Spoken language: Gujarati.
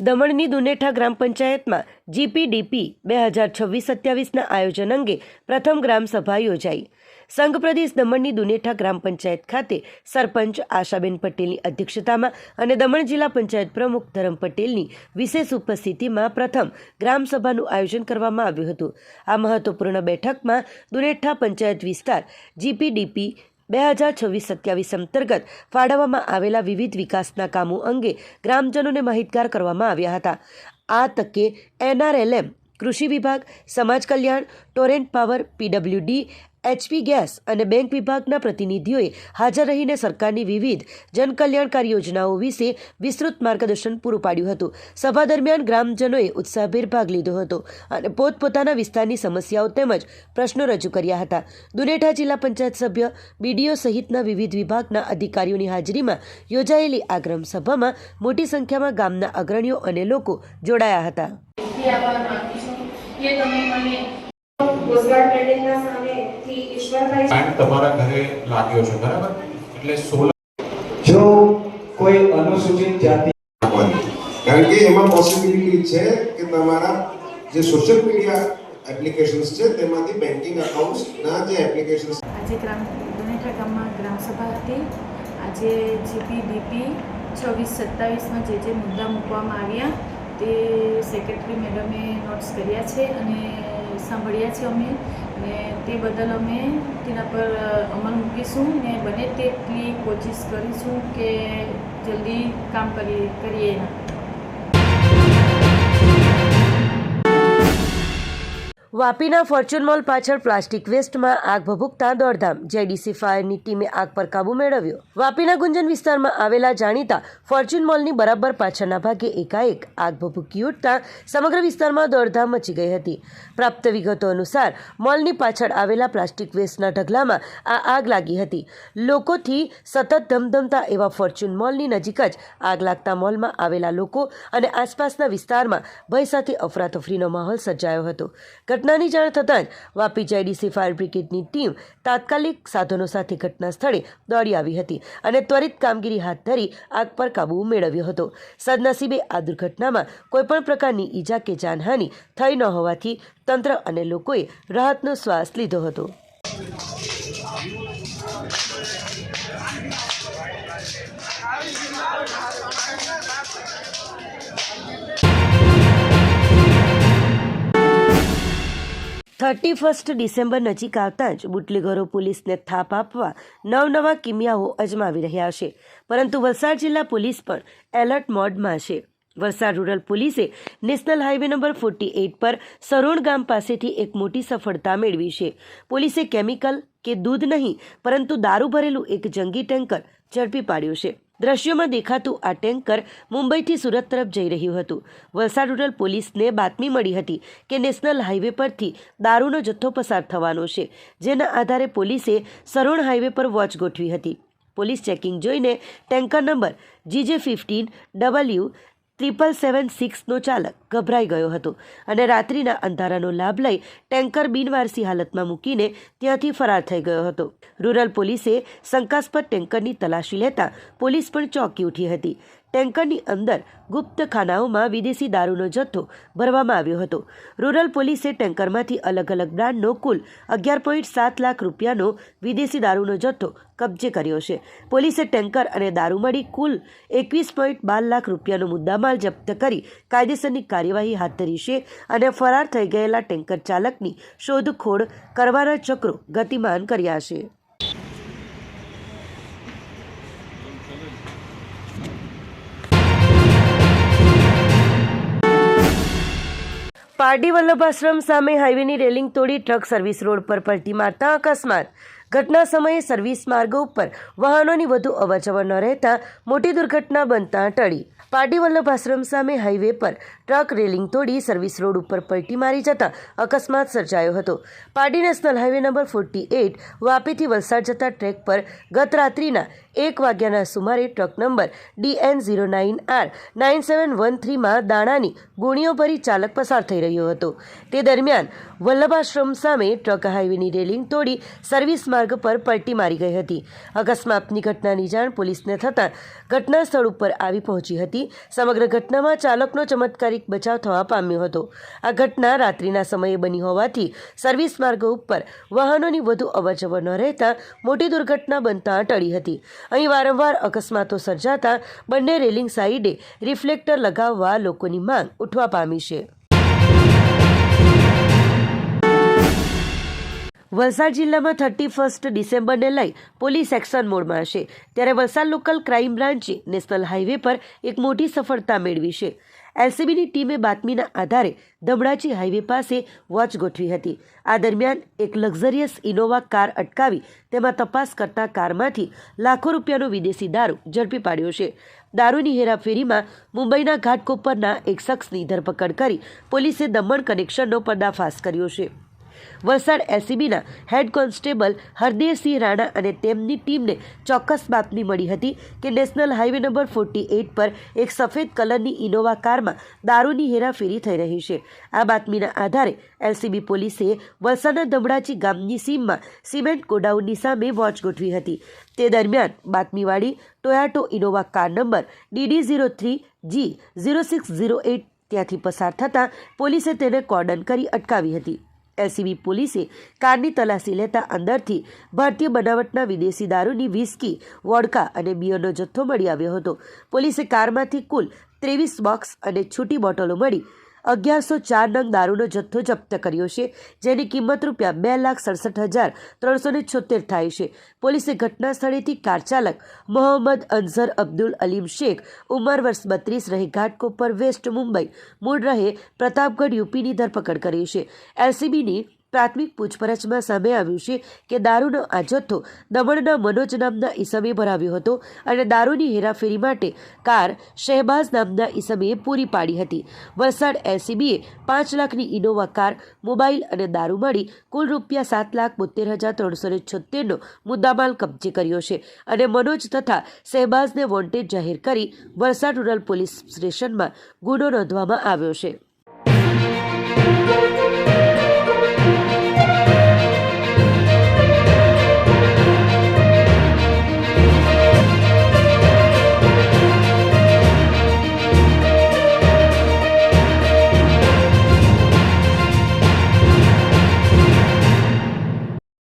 દમણની દુનેઠા ગ્રામ પંચાયતમાં જીપીડીપી બે હજાર છવ્વીસ સત્યાવીસના આયોજન અંગે પ્રથમ ગ્રામસભા યોજાઈ. સંઘ પ્રદેશ દમણની દુનેઠા ગ્રામ પંચાયત ખાતે સરપંચ આશાબેન પટેલની અધ્યક્ષતામાં અને દમણ જિલ્લા પંચાયત પ્રમુખ ધરમ પટેલની વિશેષ ઉપસ્થિતિમાં પ્રથમ ગ્રામસભાનું આયોજન કરવામાં આવ્યું હતું. આ મહત્વપૂર્ણ બેઠકમાં દુનેઠા પંચાયત વિસ્તાર, જીપીડીપી બે હજાર છવ્વીસ સત્યાવીસ અંતર્ગત ફાળવવામાં આવેલા વિવિધ વિકાસના કામો અંગે ગ્રામજનોને માહિતગાર કરવામાં આવ્યા હતા. આ તકે એનઆરએલએમ, કૃષિ વિભાગ, સમાજ કલ્યાણ, Torrent Power, PWD HP gas અને બેંક વિભાગના પ્રતિનિધિઓએ હાજર રહીને સરકારની વિવિધ જનકલ્યાણકારી યોજનાઓ વિશે વિસ્તૃત માર્ગદર્શન પૂરું પાડ્યું હતું. સભા દરમિયાન ગ્રામજનોએ ઉત્સાહભેર ભાગ લીધો હતો અને પોતપોતાના વિસ્તારની સમસ્યાઓ તેમજ પ્રશ્નો રજૂ કર્યા હતા. દુનેઠા જિલ્લા પંચાયત સભ્ય બીડીઓ સહિતના વિવિધ વિભાગના અધિકારીઓની હાજરીમાં યોજાયેલી આ ગ્રામસભામાં મોટી સંખ્યામાં ગામના અગ્રણીઓ અને લોકો જોડાયા હતા. ગુજરાત પેટેલના સામેથી ઈશ્વરભાઈ પ્લાન્ટ તમારા ઘરે લાગ્યો છે બરાબર? એટલે સોલર જો કોઈ અનુસૂચિત જાતિ કારણ કે એમાં પોસિબિલિટી છે કે તમારા જે સોશિયલ મીડિયા એપ્લિકેશન્સ છે તેમાંથી બેન્કિંગ અકાઉન્ટ્સના જે એપ્લિકેશન્સ આજે ગ્રામ દુનેઠા ગામમાં ગ્રામસભા હતી. આજે જીપી ડીપી છવ્વીસ સત્તાવીસમાં જે જે મુદ્દા મૂકવામાં આવ્યા તે સેક્રેટરી મેડમે નોટ્સ કર્યા છે અને સાંભળ્યા છે અમે અને તે બદલ અમે તેના પર અમલ મૂકીશું ને બને તેટલી કોશિશ કરીશું કે જલ્દી કામ કરી કરીએ એના. વાપીના ફોર્ચ્યુન મોલ પાછળ પ્લાસ્ટિક વેસ્ટમાં આગ ભભૂકતા દોડધામ. જેડીસી ફાયરની ટીમે આગ પર કાબુ મેળવ્યો. વાપીના ગુંજન વિસ્તારમાં આવેલા જાણીતા ફોર્ચ્યુન મોલની બરાબર પાછળના ભાગે એકાએક આગ ભભૂકી ઉઠતા સમગ્ર વિસ્તારમાં દોડધામ મચી ગઈ હતી. પ્રાપ્ત વિગતો અનુસાર, મોલની પાછળ આવેલા પ્લાસ્ટિક વેસ્ટના ઢગલામાં આ આગ લાગી હતી. લોકોથી સતત ધમધમતા એવા ફોર્ચ્યુન મોલની નજીક જ આગ લાગતા મોલમાં આવેલા લોકો અને આસપાસના વિસ્તારમાં ભય સાથે અફરાતફરીનો માહોલ સર્જાયો હતો. ઘટનાની જાણ થતાં જ વાપી જેડીસી ફાયર બ્રિગેડની ટીમ તાત્કાલિક સાધનો સાથે ઘટના સ્થળે દોડી આવી હતી અને ત્વરિત કામગીરી હાથ ધરી આગ પર કાબૂ મેળવ્યો હતો. સદનસીબે આ દુર્ઘટનામાં કોઈપણ પ્રકારની ઈજા કે જાનહાનિ થઈ ન હોવાથી તંત્ર અને લોકોએ રાહતનો શ્વાસ લીધો હતો. થર્ટી ફર્સ્ટ ડિસેમ્બર નજીક આવતાં જ બુટલેગરો પોલીસને થાપ આપવા નવનવા કિમિયાઓ અજમાવી રહ્યા છે. પરંતુ વલસાડ જિલ્લા પોલીસ પણ એલર્ટ મોડમાં છે. વલસાડ રૂરલ પોલીસે national highway number forty eight પર સરોણ ગામ પાસેથી એક મોટી સફળતા મેળવી છે. પોલીસે કેમિકલ કે દૂધ નહીં, પરંતુ દારૂ ભરેલું એક જંગી ટેન્કર ઝડપી પાડ્યું છે. દ્રશ્યોમાં દેખાતું આ ટેન્કર મુંબઈથી સુરત તરફ જઈ રહ્યું હતું. વલસાડ રૂરલ પોલીસને બાતમી મળી હતી કે નેશનલ હાઈવે પરથી દારૂનો જથ્થો પસાર થવાનો છે, જેના આધારે પોલીસે સરોણ હાઈવે પર વોચ ગોઠવી હતી. પોલીસ ચેકિંગ જોઈને tanker number GJ fifteen W triple seven સિક્સનો ચાલક ગભરાઈ ગયો હતો અને રાત્રિના અંધારાનો લાભ લઈ ટેન્કર બિનવારસી હાલતમાં મૂકીને ત્યાંથી ફરાર થઈ ગયો હતો. રૂરલ પોલીસે શંકાસ્પદ ટેન્કરની તલાશી લેતા પોલીસ પણ ચોંકી ઉઠી હતી. ટેન્કરની અંદર ગુપ્ત ખાનાઓમાં વિદેશી દારૂનો જથ્થો ભરવામાં આવ્યો હતો. રૂરલ પોલીસે ટેન્કરમાંથી અલગ અલગ બ્રાન્ડનો કુલ અગિયાર પોઈન્ટ સાત લાખ રૂપિયાનો વિદેશી દારૂનો જથ્થો કબજે કર્યો છે. પોલીસે ટેન્કર અને દારૂ મળી કુલ એકવીસ પોઈન્ટ બાર લાખ રૂપિયાનો મુદ્દામાલ જપ્ત કરી કાયદેસરની કાર્યવાહી હાથ ધરી છે અને ફરાર થઈ ગયેલા ટેન્કર ચાલકની શોધખોળ કરવાના ચક્રો ગતિમાન કર્યા છે. પારડી વલ્લભાશ્રમ સામે હાઈવેની રેલિંગ તોડી ટ્રક સર્વિસ રોડ પર પલટી મારતા અકસ્માત. ઘટના સમયે સર્વિસ માર્ગો ઉપર વાહનોની વધુ અવરજવર ન રહેતા મોટી દુર્ઘટના બનતા ટળી. પારડી વલ્લભાશ્રમ સામે હાઈવે પર ટ્રક રેલિંગ તોડી સર્વિસ રોડ ઉપર પલટી મારી જતા અકસ્માત સર્જાયો હતો. પાટી national highway number forty eight વાપીથી Valsad જતા ટ્રેક પર ગત રાત્રિના એક વાગ્યાના સુમારે truck number DN zero nine R nine seven one થ્રીમાં દાણાની ગુણીઓ ભરી ચાલક પસાર થઈ રહ્યો હતો. તે દરમિયાન વલ્લભાશ્રમ સામે ટ્રક હાઈવેની રેલિંગ તોડી સર્વિસ માર્ગ પર પલટી મારી ગઈ હતી. અકસ્માતની ઘટનાની જાણ પોલીસને થતાં ઘટના સ્થળ ઉપર આવી પહોંચી હતી. સમગ્ર ઘટનામાં ચાલકનો ચમત્કારિક બચાવ થવા પામ્યો હતો. આ ઘટના રાત્રિના સમયે બની હોવાથી સર્વિસ માર્ગ ઉપર વાહનોની વધુ અવરજવર ન રહેતા મોટી દુર્ઘટના બનતા ટળી હતી. અહીં વારંવાર અકસ્માતો સર્જાતા બંને રેલિંગ સાઈડે રિફ્લેક્ટર લગાવવા લોકોની માંગ ઉઠવા પામી છે. વલસાડ જિલ્લામાં થર્ટી ફર્સ્ટ ડિસેમ્બરને લઈ પોલીસ એક્શન મોડમાં હશે. ત્યારે વલસાડ લોકલ ક્રાઇમ બ્રાન્ચે નેશનલ હાઈવે પર એક મોટી સફળતા મેળવી છે. એલસીબીની ટીમે બાતમીના આધારે ધમડાચી હાઈવે પાસે વોચ ગોઠવી હતી. આ દરમિયાન એક લક્ઝરિયસ ઇનોવા કાર અટકાવી તેમાં તપાસ કરતા કારમાંથી લાખો રૂપિયાનો વિદેશી દારૂ ઝડપી પાડ્યો છે. દારૂની હેરાફેરીમાં મુંબઈના ઘાટકોપરના એક શખ્સની ધરપકડ કરી પોલીસે દમણ કનેક્શનનો પર્દાફાશ કર્યો છે. વલસાડ એલસીબીના હેડ કોન્સ્ટેબલ હરદેવસિંહ રાણા અને તેમની ટીમને ચોક્કસ બાતમી મળી હતી કે national highway number forty eight પર એક સફેદ કલરની ઇનોવા કારમાં દારૂની હેરાફેરી થઈ રહી છે. આ બાતમીના આધારે એલસીબી પોલીસે વલસાડના ધમડાચી ગામની સીમમાં સિમેન્ટ ગોડાઉનની સામે વોચ ગોઠવી હતી. તે દરમિયાન બાતમીવાળી Toyota Innova car number DD zero three G zero six zero eight ત્યાંથી પસાર થતાં પોલીસે તેને કોર્ડન કરી અટકાવી હતી. એલસીબી પોલીસે કારની તલાશી લેતા અંદરથી ભારતીય બનાવટના વિદેશી દારૂની વિસ્કી, વોડકા અને બિયરનો જથ્થો મળી આવ્યો હતો. પોલીસે કારમાંથી કુલ ત્રેવીસ બોક્સ અને છૂટી બોટલો મળી અગિયારસો ચાર નંગ દારૂનો જથ્થો જપ્ત કર્યો છે, જેની કિંમત રૂપિયા બે લાખ સડસઠ હજાર ત્રણસો ને છોતેર થાય છે. પોલીસે ઘટના સ્થળેથી કાર ચાલક મોહમ્મદ અનઝર અબ્દુલ અલીમ શેખ, ઉંમર વર્ષ બત્રીસ રહે, ઘાટકોપર વેસ્ટ મુંબઈ, મૂળ રહે પ્રતાપગઢ યુપીની ધરપકડ કરી છે. એલસીબીની પ્રાથમિક પૂછપરછમાં સામે આવ્યું છે કે દારૂનો આ જથ્થો દમણના મનોજ નામના ઈસમે ભરાવ્યો હતો અને દારૂની હેરાફેરી માટે કાર શહેબાઝ નામના ઈસમે પૂરી પાડી હતી. વલસાડ એલસીબીએ પાંચ લાખની ઇનોવા કાર, મોબાઈલ અને દારૂ મળી કુલ રૂપિયા સાત લાખ બોતેર હજાર ત્રણસો ને છોતેરનો મુદ્દામાલ કબજે કર્યો છે અને મનોજ તથા શહેબાઝને વોન્ટેડ જાહેર કરી વલસાડ રૂરલ પોલીસ સ્ટેશનમાં ગુનો નોંધવામાં આવ્યો છે.